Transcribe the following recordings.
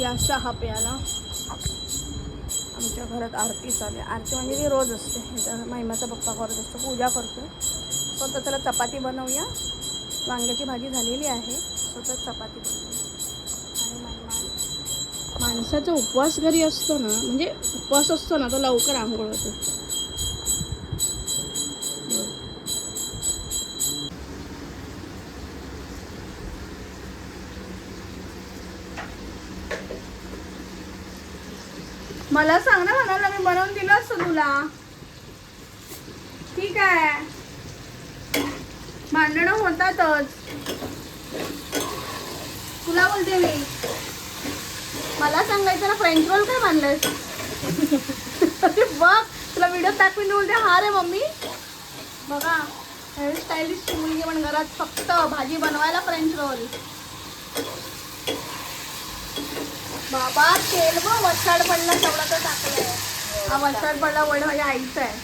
या चहा प्यायला आमच्या घरात आरती चालू आहे. आरती म्हणजे ती रोज असते. तर महिमाचा पप्पा करत असतो. पूजा करतो सो तर त्याला चपाती बनवूया. वांग्याची भाजी झालेली आहे. सो तर चपाती बनवूया. आणि माणसाचा उपवास घरी असतो ना म्हणजे उपवास असतो ना तो लवकर आंघोळ होते. मला सांग ना म्हणाला मी बनवून दिलं असतं तुला. ठीक आहे. भांडणं होतातच. तुला बोलते मी. मला सांगायचं ना फ्रेंच रोल काय मानलंस अरे बघ तुला व्हिडिओ दाखवून बोलते. हा रे मम्मी. बघा स्टायलिश मुलगी पण घरात फक्त भाजी बनवायला फ्रेंच रोल बाबा तेल व वसाड पडला तेवढा तर टाकलाय. हा वसाड पडला वड माझ्या आईचा आहे.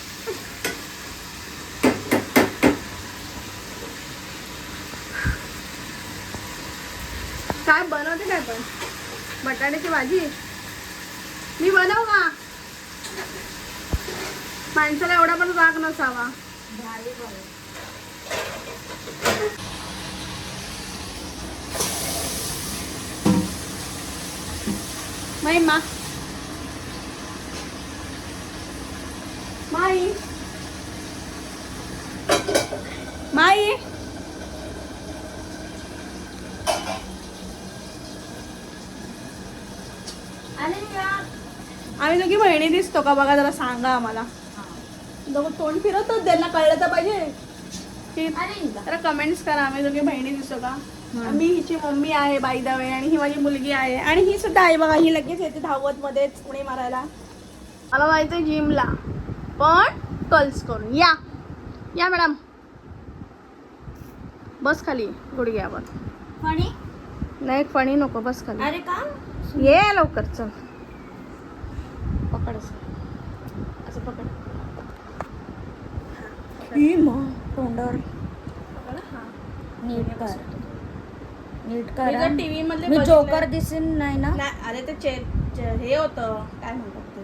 काय बनवते काय पण? बटाट्याची भाजी? मी बनवू का? माणसाला एवढा पण राग नसावा. महिमा माई माई आम्ही दोघी बहिणी दिसतो का बघा जरा सांगा आम्हाला दोघं तोंड फिरवतो त्यांना कळलं तर पाहिजे की जरा कमेंट्स करा आम्ही दोघी बहिणी दिसतो का? मी हिची मम्मी आहे बाई वे आणि ही माझी मुलगी आहे. आणि ही सुद्धा आहे बघा ही लगेच येते धावत मध्येच उडी मारायला. मला जायचं जिमला. पण कल्स करून. या. या मॅडम बस खाली. गुडघ्यावर फणी? नाही फणी नको बस खाली. अरे का? ये लवकर चल. पकड असं. असं पकड. तोंडावर. हा. नीट कर. नीट कर. टीव्ही मधले मी जोकर दिसेन नाही ना? अरे ते चे हे होतं. काय म्हणतात ते?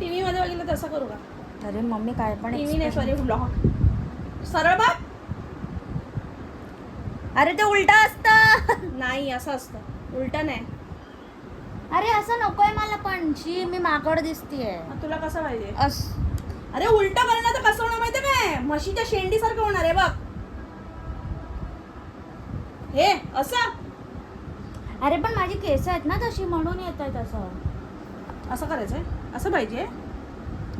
टीव्ही मध्ये बघितलं तसं करू का? अरे मम्मी काय पण टीव्ही नाही सॉरी ब्लॉग सरळ बघ. अरे ते उलट असत. नाही असं असतं. उलट नाही. अरे असं नकोय मला पण. शी मी माकड दिसतीये. मग तुला कसं पाहिजे अस. अरे उलट करणं तर कसं होणार माहितीये काय? म्हशीच्या शेंडी सारखं होणार आहे बघ. हे असं? अरे पण माझी केस आहेत ना तशी म्हणून येत आहेत असं. असं करायचंय? असं पाहिजे?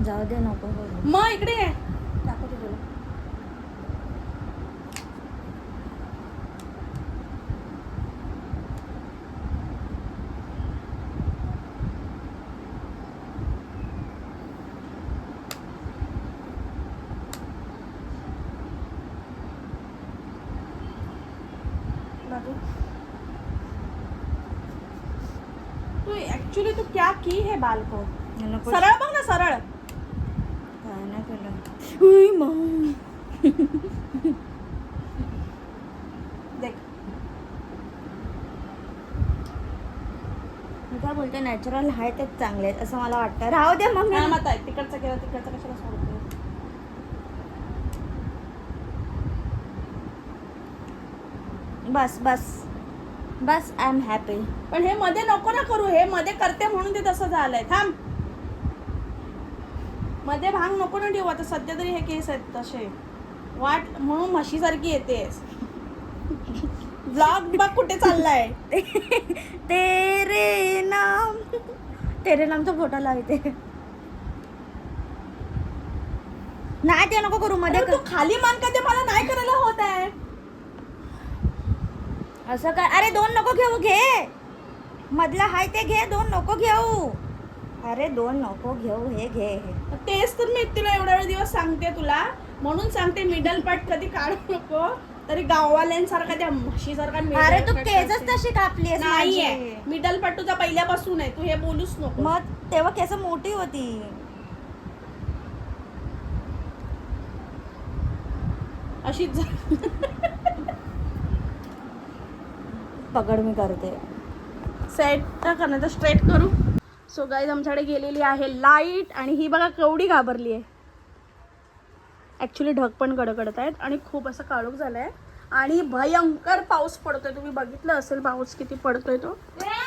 जाऊ दे नको करू. मग इकडे ये दाखवते तुला बाबू तू ऍक्च्युली तू क्या की है बाल को? सरळ बघ ना सरळ. काय नाही केलं. देख. मी काय बोलते नॅचरल आहे तेच चांगले आहेत असं मला वाटतं. राहू दे मग मत आहे तिकडचं केलं तिकडचं कशाला सोडतो बस बस. बस आय एम हॅपी पण हे मध्ये नको ना करू हे मध्ये करते म्हणून ते तसं झालंय. थांब. मध्ये भांग नको ना ठेवू आता सध्या तरी हे केस आहेत तसे. वाट म्हणून म्हशीसारखी येतेस ब्लॉग बघ कुठे चाललाय. तेरे नाम. तेरे नामचा फोटो लावते. नाही ते नको करू मध्ये तू खाली मान का ते? मला नाही करायला होत आहे. असं काय? अरे दोन नको घेऊ घे. मधला हाय ते घे दोन नको घेऊ. अरे दोन नको घेऊ हे घे तेच तर मी तुला एवढा वेळ दिवस सांगते तुला. म्हणून सांगते मिडल पार्ट कधी काढू नको. तरी गाववाल्यांसारखा त्या म्हशीसारखा अरे तू केसच. तशी कापली नाहीये. मिडल पार्ट तुझा पहिल्यापासून आहे. तू हे बोलूच नको. मग तेव्हा केस मोठी होती. अशीच पकड मी करते. सेट करण्याचं स्ट्रेट करू. सो गाईज आमच्याकडे गेलेली आहे लाइट आणि ही बघा केवढी घाबरली आहे ॲक्च्युली ढग पण कडकडत आहेत आणि खूप असं काळोख झालं आहे आणि भयंकर पाऊस पडतोय. तुम्ही बघितलं असेल पाऊस किती पडतोय तो?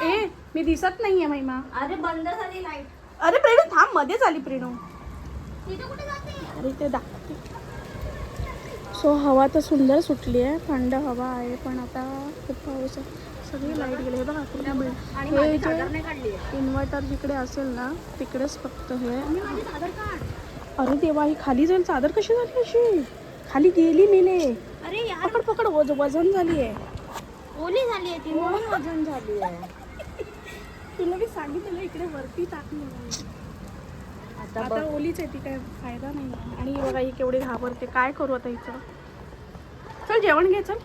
ए मी दिसत नाहीये महिमा. अरे बंद झाली लाइट अरे प्रेणू थांब मध्येच आली प्रेणू अरे ते दाखवते. सो हवा तर सुंदर सुटली आहे. थंड हवा आहे पण आता खूप पाऊस आहे. सगळी लाइट गेली. हे बघा हे जे इन्व्हर्टर जिकडे असेल ना तिकडेच फक्त हे. अरे देवा ही खाली जाईल चादर कशी झाली अशी? खाली गेली मेले अरे यार. पकड पकड वज वजन झाली आहे. ओली झाली आहे ती म्हणून वजन झाली आहे. तुला मी सांगितलेलं इकडे वरती टाकली आता आता बघ. ओलीच आहे ती काय फायदा नाही. आहे. आणि बघा ही केवढी घाबरते. काय करू आता हिचं? चल जेवण घे चल.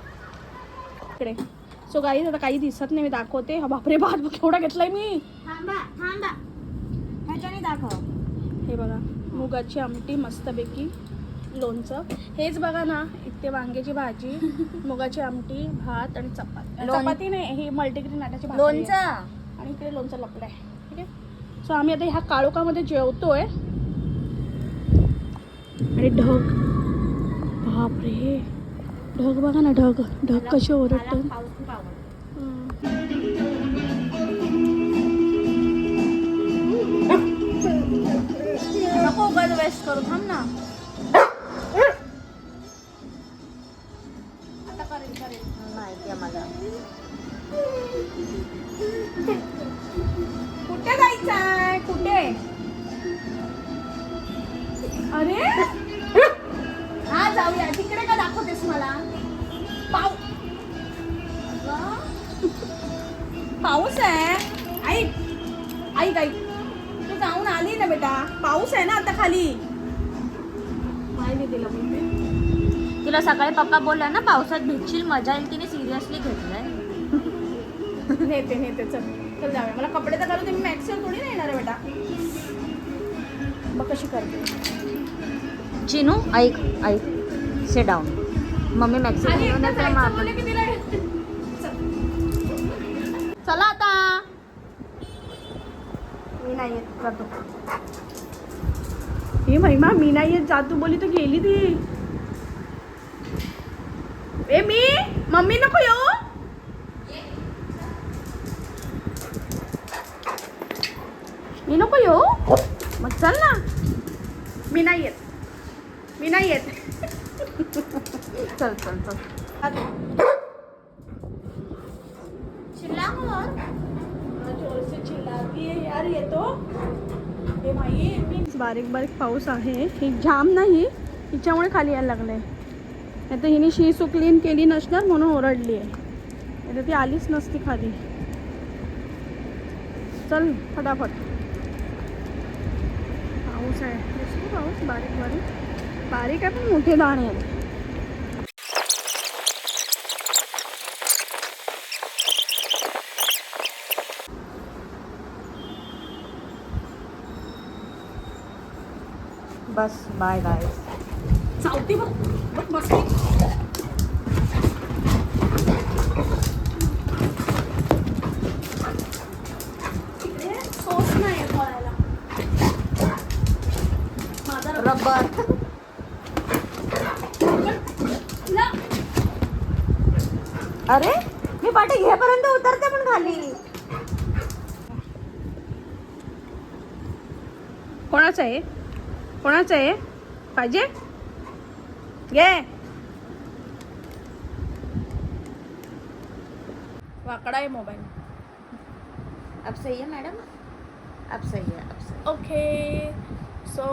इकडे. सो गाई आता काही दिसत नाही मी दाखवते. हा बापरे भात केवढा घेतलाय मी. थांबा थांबा. ह्याच्याने दाखव. हे बघा मुगाची आमटी मस्तपैकी लोणचं. हेच बघा ना इथे वांग्याची भाजी मुगाची आमटी भात आणि चपाती. लोण- चपाती नाही ही मल्टीग्रेन नाटाची भाजी लोणचं. आणि इकडे लोणचं लपलं आहे ठीक आहे? सो आम्ही आता ह्या काळोखामध्ये जेवतोय. आणि ढग. बापरे. ढग बघा ना ढग. ढग कसे उगाच वेस्ट करू. थांब ना. आता करेल करेल माहिती आहे मला. कुठे जायचंय कुठे? अरे! हा जाऊया. तिकडे का दाखवतेस मला? पाऊ पाऊस आहे. आई आई काही तू जाऊन आली ना बेटा. पाऊस आहे ना आता खाली. माहिती दिलं बोलते तिला सकाळी पप्पा बोलला ना पावसात भेटशील मजा येईल. तिने सिरियसली घेतलंय. नेते नेते चल. चल जाऊया. मला कपडे तर घालू तुम्ही मॅक्सिमम थोडी नाही येणार आहे बेटा. मग कशी करते. चिनू ऐक ऐक. से डाऊन मम्मी चल. चला आता. मी नाही येत. जातो. हे महिमा मी नाही येत. जातो बोली तर गेली ती. ए मी? मम्मी नको येऊ. मी नको येऊ. मग चल ना. मी नाही येत. मी नाही येत. चल चल चल. यार येतो बारीक बारीक पाऊस आहे. ही जाम नाही. हिच्यामुळे खाली यायला लागले नाही तर हिने शी सुकलीन केली नसणार म्हणून ओरडली आहे. नाही तर ती आलीच नसती खाली. चल फटाफट. पाऊस आहे दिसतो पाऊस बारीक बारीक। बारीक आहे पण मोठे दाणे आहेत बस बाय बाय चावती बघ बघ अरे मी पाठी घेपर्यंत उतरते पण खाली. कोणाचं आहे? कोणाचं आहे? पाहिजे? घे. वाकडा आहे मोबाईल. अब सही है मॅडम? अब सही है सही ओके सो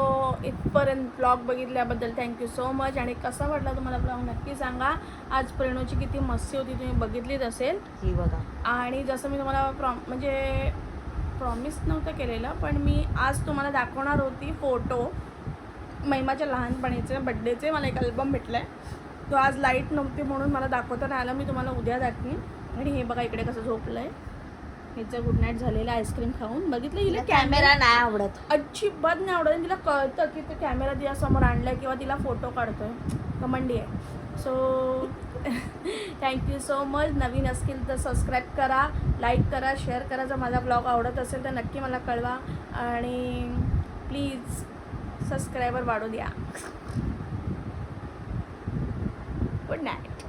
इथपर्यंत ब्लॉग बघितल्याबद्दल थँक्यू सो मच आणि कसा वाटला तुम्हाला ब्लॉग नक्की सांगा. आज प्रेणूची किती मस्ती होती तुम्ही बघितलीच असेल. ही बघा. आणि जसं मी तुम्हाला प्रॉम म्हणजे प्रॉमिस नव्हतं केलेलं पण मी आज तुम्हाला दाखवणार होती फोटो महिमाच्या लहानपणीचे बड्डेचे मला एक अल्बम भेटला आहे तो आज लाइट नव्हती म्हणून मला दाखवता नाही आला. मी तुम्हाला उद्या दाखवीन. आणि हे बघा इकडे कसं झोपलं आहे हिचं गुड नाईट झालेलं आईस्क्रीम खाऊन बघितलं हिला कॅमेरा नाही आवडत. अजिबात नाही आवडत. आणि तिला कळतं की ते कॅमेरा तिला समोर आणलाय किंवा तिला फोटो काढतोय. कमंडी आहे. So thank you so much नवीन असतील तर सबस्क्राईब करा लाईक करा शेअर करा. जर माझा ब्लॉग आवडत असेल तर नक्की मला कळवा. आणि प्लीज सबस्क्रायबर वाढू द्या. Good night